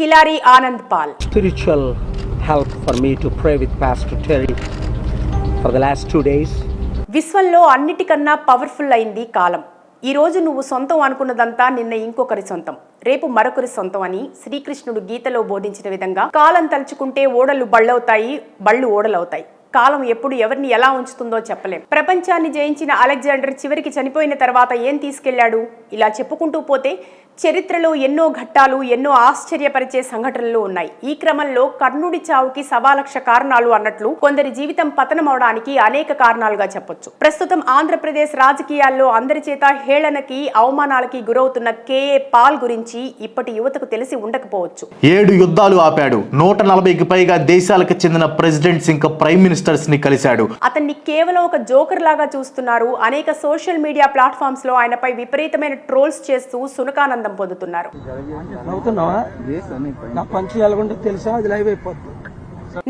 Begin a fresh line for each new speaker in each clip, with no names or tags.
Kilari Anand Paul.
Spiritual help for me to pray with Pastor Terry for the last two days.
విశ్వంలో అన్నిటికన్నా powerful అయింది కాలం. ఈ రోజు నువ్వు సొంతం అనుకున్నదంతా నిన్న ఇంకొకరి సొంతం. రేపు మరొకరి సొంతం అని శ్రీకృష్ణుడు గీతలో బోధించిన విధంగా కాలం తలుచుకుంటే ఓడలు బళ్ళవుతాయి బళ్ళు ఓడలవుతాయి. కాలం ఎప్పుడు ఎవరిని ఎలా ఉంచుతుందో చెప్పలేం. ప్రపంచాన్ని జయించిన అలెగ్జాండర్ చివరికి చనిపోయిన తర్వాత ఏం తీసుకెళ్ళాడు ఇలా చెప్పుకుంటూ పోతే చరిత్రలో ఎన్నో ఘట్టాలు ఎన్నో ఆశ్చర్యపరిచే సంఘటనలు ఉన్నాయి. ఈ క్రమంలో కర్ణుడి చావుకి సవాలక్ష కారణాలు అన్నట్లు కొందరి జీవితం పతనమవడానికి అనేక కారణాలుగా చెప్పొచ్చు. ప్రస్తుతం ఆంధ్రప్రదేశ్ రాజకీయాల్లో అందరి చేత హేళనకి అవమానాలకి గురవుతున్న కేఏ పాల్ గురించి ఇప్పటి యువతకు తెలిసి ఉండకపోవచ్చు.
ఏడు యుద్ధాలు ఆపాడు. నూట నలభైకి పైగా దేశాలకు చెందిన ప్రెసిడెంట్స్ ఇంకా ప్రైమ్ మినిస్టర్స్ని కలిశాడు.
అతన్ని కేవలం ఒక జోకర్ లాగా చూస్తున్నారు. అనేక సోషల్ మీడియా ప్లాట్ఫామ్స్లో ఆయనపై విపరీతమైన ట్రోల్స్ చేస్తూ సునకానందం పొందుతున్నారు.
పంచి ఎలాగుంటే తెలుసా? అది లైవ్ అయిపోద్ది.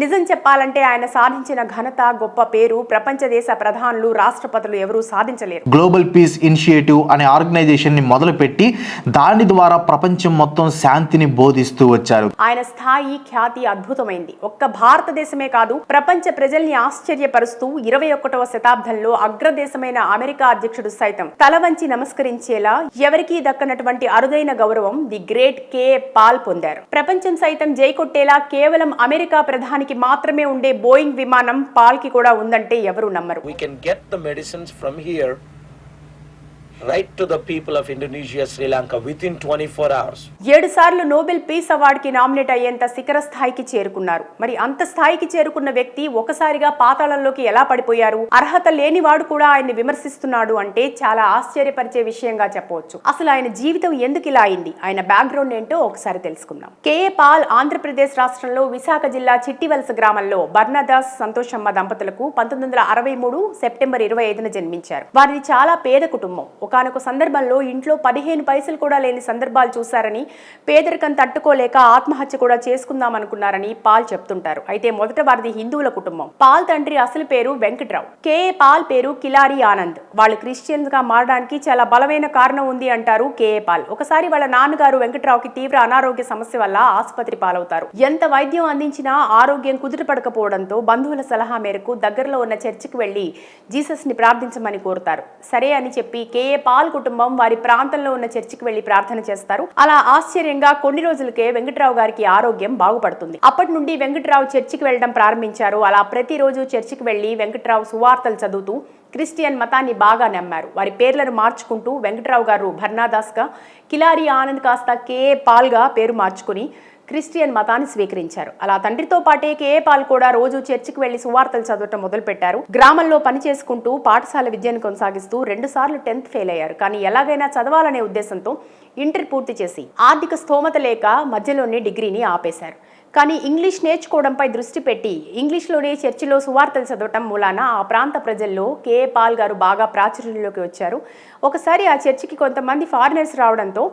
నిజం చెప్పాలంటే ఆయన సాధించిన ఘనత గొప్ప పేరు ప్రపంచ దేశ ప్రధానులు రాష్ట్రపతులు ఎవరూ సాధించలేరు.
గ్లోబల్ పీస్ ఇనిషియేటివ్ అనే ఆర్గనైజేషన్ని మొదలుపెట్టి దాని ద్వారా ప్రపంచం మొత్తం శాంతిని బోధిస్తూ వచ్చారు.
ఆయన స్థాయి ఖ్యాతి అద్భుతమైంది. ఒక్క భారతదేశమే కాదు ప్రపంచ ప్రజల్ని ఆశ్చర్యపరుస్తూ ఇరవై ఒకటవ శతాబ్దంలో అగ్రదేశమైన అమెరికా అధ్యక్షుడు సైతం తల వంచి నమస్కరించేలా ఎవరికీ దక్కనటువంటి అరుదైన గౌరవం ది గ్రేట్ కే పాల్ పొందారు. ప్రపంచం సైతం జై కొట్టేలా కేవలం అమెరికా ప్రధానికి మాత్రమే ఉండే బోయింగ్ విమానం పాల్కి కూడా ఉందంటే ఎవరు నమ్మరు.
We can get the medicines from here right to the people of Indonesia Sri Lanka within twenty four hours
ఏడు సార్లు నోబెల్ పీస్ అవార్డుకి నామినేట్ అయ్యేంత శిఖర స్థాయికి చేరుకున్నారు. మరి అంత స్థాయికి చేరుకున్న వ్యక్తి ఒకసారిగా పాతాళంలోకి ఎలా పడిపోయారు? అర్హత లేనివాడు కూడా ఆయన్ని విమర్శిస్తున్నాడు అంటే చాలా ఆశ్చర్యపరిచే విషయంగా చెప్పవచ్చు. అసలు ఆయన జీవితం ఎందుకు ఇలా అయింది? ఆయన బ్యాక్గ్రౌండ్ ఏంటో ఒకసారి తెలుసుకుందాం. కేఏ పాల్ ఆంధ్రప్రదేశ్ రాష్ట్రంలో విశాఖ జిల్లా చిట్టివలస గ్రామంలో బర్ణదాస్ సంతోషమ్మ దంపతులకు పంతొమ్మిది వందల అరవై మూడు సెప్టెంబర్ ఇరవై ఐదున జన్మించారు. వారిది చాలా పేద కుటుంబం. ఒకనొక సందర్భంలో ఇంట్లో పదిహేను పైసలు కూడా లేని సందర్భాలు చూశారని పేదరికం తట్టుకోలేక ఆత్మహత్య కూడా చేసుకుందాం అనుకున్నారని పాల్ చెప్తుంటారు. అయితే మొదట వారిది హిందువుల కుటుంబం. పాల్ తండ్రి అసలు పేరు వెంకట్రావు. కేఏ పాల్ పేరు కిలారి ఆనంద్. వాళ్ళు క్రిస్టియన్స్గా మారడానికి చాలా బలమైన కారణం ఉంది అంటారు కేఏ పాల్. ఒకసారి వాళ్ళ నాన్నగారు వెంకట్రావుకి తీవ్ర అనారోగ్య సమస్య వల్ల ఆసుపత్రి పాలవుతారు. ఎంత వైద్యం అందించినా ఆరోగ్యం కుదుటపడకపోవడంతో బంధువుల సలహా మేరకు దగ్గరలో ఉన్న చర్చికి వెళ్ళి జీసస్ని ప్రార్థించమని కోరుతారు. సరే అని చెప్పి కేఏ పాల్ కుటుంబం వారి ప్రాంతంలో ఉన్న చర్చికి వెళ్ళి ప్రార్థన చేస్తారు. అలా ఆశ్చర్యంగా కొన్ని రోజులకే వెంకట్రావు గారికి ఆరోగ్యం బాగుపడుతుంది. అప్పటి నుండి వెంకట్రావు చర్చికి వెళ్ళడం ప్రారంభించారు. అలా ప్రతిరోజు చర్చికి వెళ్ళి వెంకట్రావు సువార్తలు చదువుతూ క్రిస్టియన్ మతాన్ని బాగా నమ్మారు. వారి పేర్లను మార్చుకుంటూ వెంకట్రావు గారు భర్నాదాస్గా కిలారి ఆనంద్ కాస్త కే పాల్గా పేరు మార్చుకుని క్రిస్టియన్ మతాన్ని స్వీకరించారు. అలా తండ్రితో పాటే కేఏ పాల్ కూడా రోజు చర్చికి వెళ్ళి సువార్తలు చదవటం మొదలుపెట్టారు. గ్రామంలో పని చేసుకుంటూ పాఠశాల విద్యను కొనసాగిస్తూ రెండు సార్లు టెన్త్ ఫెయిల్ అయ్యారు. కానీ ఎలాగైనా చదవాలనే ఉద్దేశంతో ఇంటర్ పూర్తి చేసి ఆర్థిక స్తోమత లేక మధ్యలోనే డిగ్రీని ఆపేశారు. కానీ ఇంగ్లీష్ నేర్చుకోవడంపై దృష్టి పెట్టి ఇంగ్లీష్లోనే చర్చిలో సువార్తలు చదవటం మూలాన ఆ ప్రాంత ప్రజల్లో కేఏ పాల్ గారు బాగా ప్రాచుర్యంలోకి వచ్చారు. ఒకసారి ఆ చర్చికి కొంతమంది ఫారినర్స్ రావడంతో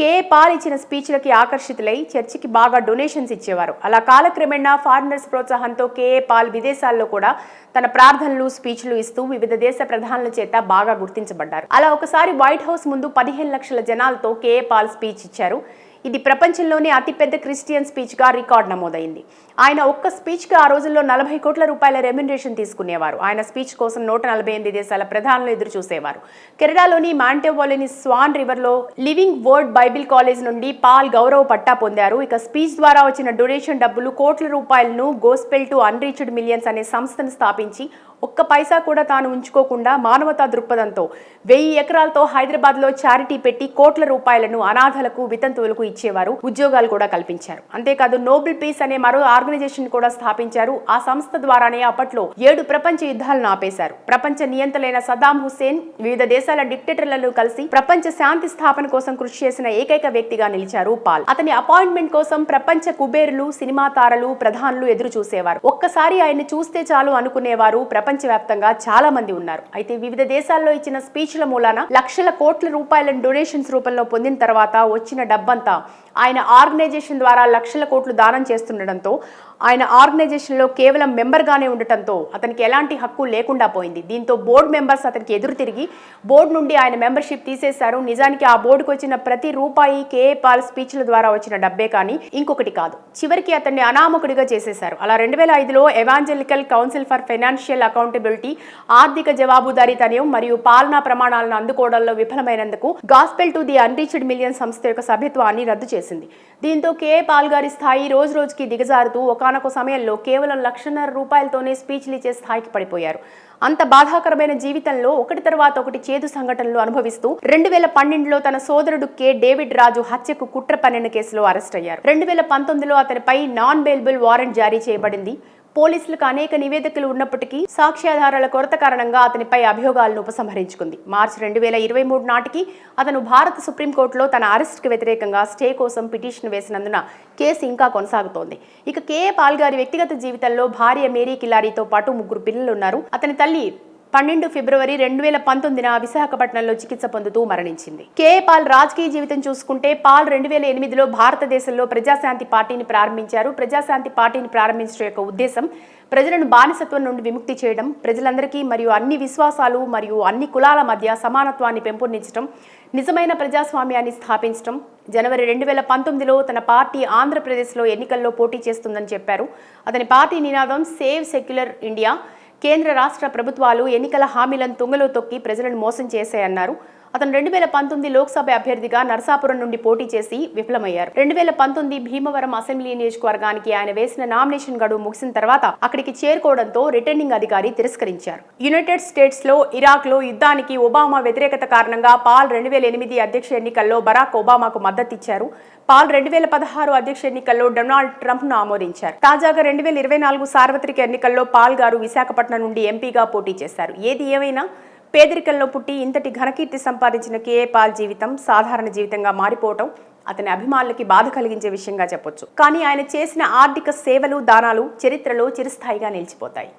కే పాల్ ఇచ్చిన స్పీచ్లకి ఆకర్షితులై చర్చికి బాగా డొనేషన్స్ ఇచ్చేవారు. అలా కాలక్రమేణా ఫారినర్స్ ప్రోత్సాహంతో కేఏ పాల్ విదేశాల్లో కూడా తన ప్రార్థనలు స్పీచ్లు ఇస్తూ వివిధ దేశ ప్రధానుల చేత బాగా గుర్తించబడ్డారు. అలా ఒకసారి వైట్ హౌస్ ముందు పదిహేను లక్షల జనాలతో కేఏ పాల్ స్పీచ్ ఇచ్చారు. ఇది ప్రపంచంలోనే అతిపెద్ద క్రిస్టియన్ స్పీచ్గా రికార్డ్ నమోదైంది. ఆయన ఒక్క స్పీచ్కి ఆ రోజుల్లో నలభై కోట్ల రూపాయల రెమ్యునరేషన్ తీసుకునేవారు. ఆయన స్పీచ్ కోసం నూట నలభై ఎనిమిది దేశాల ప్రధానులు ఎదురు చూసేవారు. కెనడాలోని మాంటోవోలోని స్వాన్ రివర్లో లివింగ్ వర్డ్ బైబిల్ కాలేజ్ నుండి పాల్ గౌరవ పట్టా పొందారు. ఇక స్పీచ్ ద్వారా వచ్చిన డొనేషన్ డబ్బులు కోట్ల రూపాయలను గోస్పెల్ టు అన్రీచ్డ్ మిలియన్స్ అనే సంస్థను స్థాపించి ఒక్క పైసా కూడా తాను ఉంచుకోకుండా మానవతా దృక్పథంతో వెయ్యి ఎకరాలతో హైదరాబాద్లో చారిటీ పెట్టి కోట్ల రూపాయలను అనాథలకు వితంతువులకు ఇచ్చేవారు ఉద్యోగాలు కూడా కల్పించారు. అంతేకాదు నోబెల్ పీస్ అనే మరో ఆర్గనైజేషన్ కూడా స్థాపించారు. ఆ సంస్థ ద్వారానే అప్పట్లో ఏడు ప్రపంచ యుద్ధాలను ఆపేశారు. ప్రపంచ నియంతలైన సదాం హుస్సేన్ వివిధ దేశాల డిక్టేటర్లను కలిసి ప్రపంచ శాంతి స్థాపన కోసం కృషి చేసిన ఏకైక వ్యక్తిగా నిలిచారు పాల్. అతని అపాయింట్మెంట్ కోసం ప్రపంచ కుబేరులు సినిమా తారలు ప్రధానులు ఎదురు చూసేవారు ఒక్కసారి ఆయన్ని చూస్తే చాలు అనుకునేవారు ప్రపంచ ప్రపంచవ్యాప్తంగా చాలా మంది ఉన్నారు. అయితే వివిధ దేశాల్లో ఇచ్చిన స్పీచ్ల మూలాన లక్షల కోట్ల రూపాయలను డొనేషన్స్ రూపంలో పొందిన తర్వాత వచ్చిన డబ్బంతా ఆయన ఆర్గనైజేషన్ ద్వారా లక్షల కోట్లు దానం చేస్తుండటంతో ఆయన ఆర్గనైజేషన్లో కేవలం మెంబర్గానే ఉండటంతో అతనికి ఎలాంటి హక్కు లేకుండా పోయింది. దీంతో బోర్డు మెంబర్స్ అతనికి ఎదురు తిరిగి బోర్డు నుండి ఆయన మెంబర్షిప్ తీసేశారు. నిజానికి ఆ బోర్డుకు వచ్చిన ప్రతి రూపాయి కేఏ పాల్ స్పీచ్ల ద్వారా వచ్చిన డబ్బే కానీ ఇంకొకటి కాదు. చివరికి అతన్ని అనామకుడిగా చేసేశారు. అలా రెండు వేల ఐదులో Evangelical Council for Financial account Accountability ఆర్థిక జవాబుదారీతనం మరియు పాలనా ప్రమాణాలను అందుకోవడంలో విఫలమైనందుకు Gospel to the Unreached Million సంస్థ యొక్క సభ్యత్వాన్ని రద్దు చేసింది. దీంతో కే పాల్ గారి స్థాయి రోజు రోజుకి దిగజారుతూ ఒకనొక సమయంలో కేవలం లక్షన్నర రూపాయలతోనే స్పీచ్లు ఇచ్చే స్థాయికి పడిపోయారు. అంత బాధాకరమైన జీవితంలో ఒకటి తర్వాత ఒకటి చేదు సంఘటనలు అనుభవిస్తూ రెండు వేల పన్నెండులో తన సోదరుడు కె. డేవిడ్ రాజు హత్యకు కుట్ర పన్నెండు కేసులో అరెస్ట్ అయ్యారు. రెండు వేల పంతొమ్మిదిలో అతనిపై నాన్ బెయిల్బుల్ వారెంట్ జారీ చేయబడింది. పోలీసులకు అనేక నివేదికలు ఉన్నప్పటికీ సాక్ష్యాధారాల కొరత కారణంగా అతనిపై అభియోగాలను ఉపసంహరించుకుంది. మార్చి రెండు వేల ఇరవై మూడు నాటికి అతను భారత సుప్రీంకోర్టులో తన అరెస్ట్కి వ్యతిరేకంగా స్టే కోసం పిటిషన్ వేసినందున కేసు ఇంకా కొనసాగుతోంది. ఇక కేఏ పాల్ గారి వ్యక్తిగత జీవితంలో భార్య మేరీ కిలారీతో పాటు ముగ్గురు పిల్లలు ఉన్నారు అతని తల్లి పన్నెండు ఫిబ్రవరి రెండు వేల పంతొమ్మిదిన విశాఖపట్నంలో చికిత్స పొందుతూ మరణించింది. కే. పాల్ రాజకీయ జీవితం చూసుకుంటే పాల్ రెండు వేల ఎనిమిదిలో భారతదేశంలో ప్రజాశాంతి పార్టీని ప్రారంభించారు. ప్రజాశాంతి పార్టీని ప్రారంభించడం యొక్క ఉద్దేశం ప్రజలను బానిసత్వం నుండి విముక్తి చేయడం ప్రజలందరికీ మరియు అన్ని విశ్వాసాలు మరియు అన్ని కులాల మధ్య సమానత్వాన్ని పెంపొందించడం నిజమైన ప్రజాస్వామ్యాన్ని స్థాపించడం. జనవరి రెండు వేల పంతొమ్మిదిలో తన పార్టీ ఆంధ్రప్రదేశ్లో ఎన్నికల్లో పోటీ చేస్తుందని చెప్పారు. అతని పార్టీ నినాదం సేవ్ సెక్యులర్ ఇండియా కేంద్ర రాష్ట్ర ప్రభుత్వాలు ఎన్నికల హామీలను తుంగలో తొక్కి ప్రజలను మోసం చేశాయన్నారు. అతను రెండు వేల పంతొమ్మిది లోక్సభ అభ్యర్థిగా నరసాపురం నుండి పోటీ చేసి విఫలమయ్యారు. రెండు వేల పంతొమ్మిది భీమవరం అసెంబ్లీ నియోజకవర్గానికి ఆయన వేసిన నామినేషన్ గడువు ముగిసిన తర్వాత అక్కడికి చేరుకోవడంతో రిటర్నింగ్ అధికారి తిరస్కరించారు. యునైటెడ్ స్టేట్స్లో ఇరాక్లో యుద్ధానికి ఒబామా వ్యతిరేకత కారణంగా పాల్ రెండు వేల ఎనిమిది అధ్యక్ష ఎన్నికల్లో బరాక్ ఒబామాకు మద్దతిచ్చారు. పాల్ రెండు వేల పదహారు అధ్యక్ష ఎన్నికల్లో డొనాల్డ్ ట్రంప్ను ఆమోదించారు. తాజాగా రెండు వేల ఇరవై నాలుగు సార్వత్రిక ఎన్నికల్లో పాల్ గారు విశాఖపట్నం నుండి ఎంపీగా పోటీ చేశారు. ఏది ఏమైనా పేదరికంలో పుట్టి ఇంతటి ఘనకీర్తి సంపాదించిన కేఏ పాల్ జీవితం సాధారణ జీవితంగా మారిపోవటం అతని అభిమానులకి బాధ కలిగించే విషయంగా చెప్పొచ్చు. కానీ ఆయన చేసిన ఆర్థిక సేవలు దానాలు చరిత్రలో చిరస్థాయిగా నిలిచిపోతాయి.